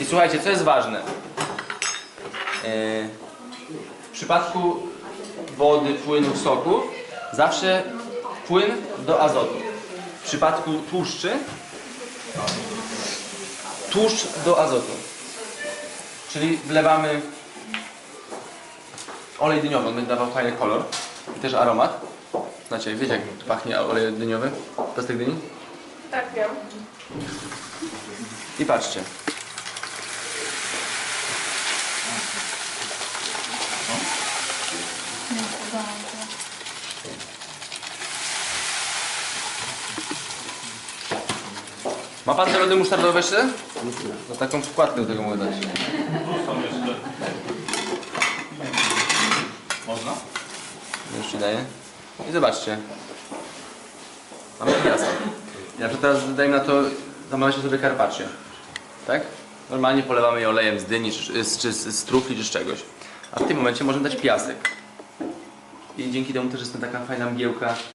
I słuchajcie, co jest ważne? Yy, W przypadku wody, płynu, soku zawsze płyn do azotu. W przypadku tłuszczy tłuszcz do azotu. Czyli wlewamy olej dyniowy, on będzie dawał fajny kolor i też aromat. Znacie, wiecie jak pachnie olej dyniowy? Pestek dyni? Tak, wiem. I patrzcie. Ma pan te lody musztardowe jeszcze? No taką składkę do tego mogę dać. Są jeszcze. Można? Już ci daję. I zobaczcie. Mamy miasto. Ja teraz dajmy na to, zamawiacie sobie carpaccio. Tak? Normalnie polewamy je olejem z dyni, czy, czy z trufli, czy z czegoś. A w tym momencie możemy dać piasek. I dzięki temu też jest taka fajna mgiełka